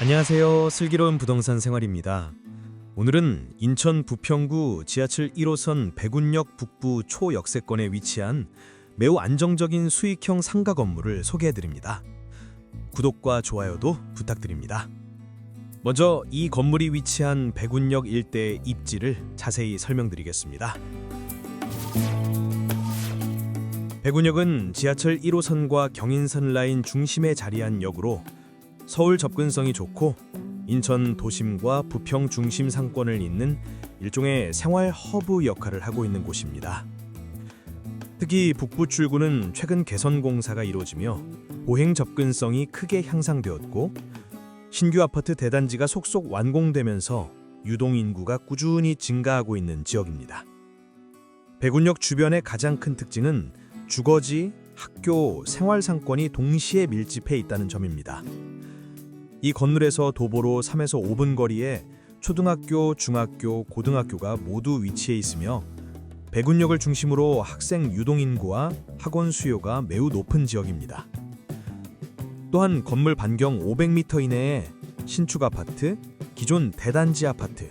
안녕하세요. 슬기로운 부동산 생활입니다. 오늘은 인천 부평구 지하철 1호선 백운역 북부 초역세권에 위치한 매우 안정적인 수익형 상가 건물을 소개해 드립니다. 구독과 좋아요도 부탁드립니다. 먼저 이 건물이 위치한 백운역 일대의 입지를 자세히 설명드리겠습니다. 백운역은 지하철 1호선과 경인선 라인 중심에 자리한 역으로 서울 접근성이 좋고 인천 도심과 부평 중심 상권을 잇는 일종의 생활 허브 역할을 하고 있는 곳입니다. 특히 북부 출구는 최근 개선 공사가 이루어지며 보행 접근성이 크게 향상되었고 신규 아파트 대단지가 속속 완공되면서 유동 인구가 꾸준히 증가하고 있는 지역입니다. 백운역 주변의 가장 큰 특징은 주거지, 학교, 생활 상권이 동시에 밀집해 있다는 점입니다. 이 건물에서 도보로 3에서 5분 거리에 초등학교, 중학교, 고등학교가 모두 위치해 있으며 백운역을 중심으로 학생 유동 인구와 학원 수요가 매우 높은 지역입니다. 또한 건물 반경 500m 이내에 신축 아파트, 기존 대단지 아파트,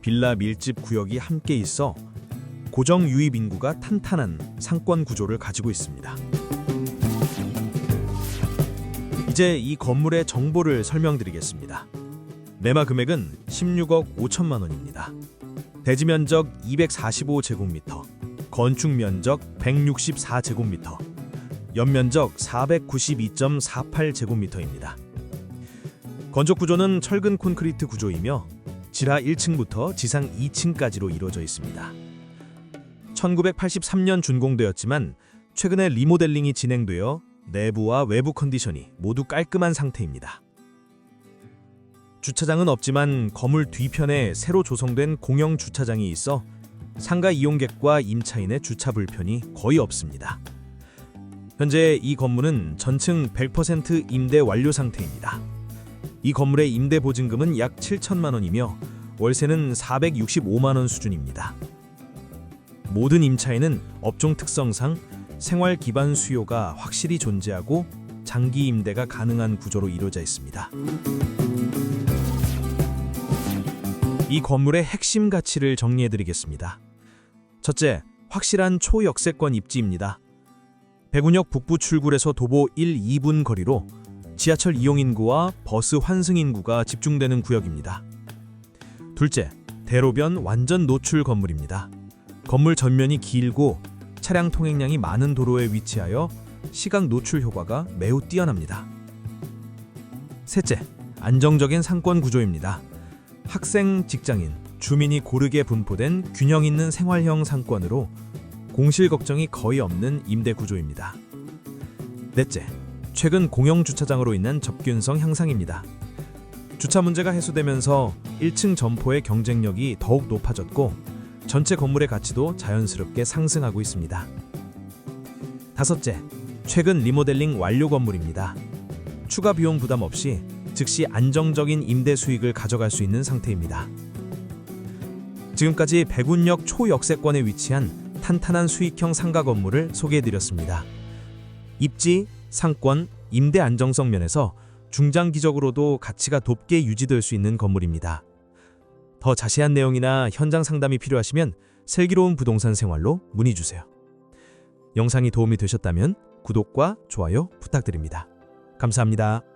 빌라 밀집 구역이 함께 있어 고정 유입 인구가 탄탄한 상권 구조를 가지고 있습니다. 이제 이 건물의 정보를 설명드리겠습니다. 매마 금액은 16억 5천만 원입니다. 대지 면적 245제곱미터, 건축 면적 164제곱미터, 연면적 492.48제곱미터입니다. 건축 구조는 철근 콘크리트 구조이며 지하 1층부터 지상 2층까지로 이루어져 있습니다. 1983년 준공되었지만 최근에 리모델링이 진행되어 내부와 외부 컨디션이 모두 깔끔한 상태입니다. 주차장은 없지만 건물 뒤편에 새로 조성된 공영 주차장이 있어 상가 이용객과 임차인의 주차 불편이 거의 없습니다. 현재 이 건물은 전층 100% 임대 완료 상태입니다. 이 건물의 임대 보증금은 약 7천만 원이며 월세는 465만 원 수준입니다. 모든 임차인은 업종 특성상 생활 기반 수요가 확실히 존재하고 장기 임대가 가능한 구조로 이루어져 있습니다. 이 건물의 핵심 가치를 정리해 드리겠습니다. 첫째, 확실한 초역세권 입지입니다. 백운역 북부 출구에서 도보 1, 2분 거리로 지하철 이용 인구와 버스 환승 인구가 집중되는 구역입니다. 둘째, 대로변 완전 노출 건물입니다. 건물 전면이 길고 차량 통행량이 많은 도로에 위치하여 시각 노출 효과가 매우 뛰어납니다. 셋째, 안정적인 상권 구조입니다. 학생, 직장인, 주민이 고르게 분포된 균형 있는 생활형 상권으로 공실 걱정이 거의 없는 임대 구조입니다. 넷째, 최근 공영 주차장으로 인한 접근성 향상입니다. 주차 문제가 해소되면서 1층 점포의 경쟁력이 더욱 높아졌고 전체 건물의 가치도 자연스럽게 상승하고 있습니다. 다섯째, 최근 리모델링 완료 건물입니다. 추가 비용 부담 없이 즉시 안정적인 임대 수익을 가져갈 수 있는 상태입니다. 지금까지 백운역 초역세권에 위치한 탄탄한 수익형 상가 건물을 소개해드렸습니다. 입지, 상권, 임대 안정성 면에서 중장기적으로도 가치가 높게 유지될 수 있는 건물입니다. 더 자세한 내용이나 현장 상담이 필요하시면 슬기로운 부동산 생활로 문의 주세요. 영상이 도움이 되셨다면 구독과 좋아요 부탁드립니다. 감사합니다.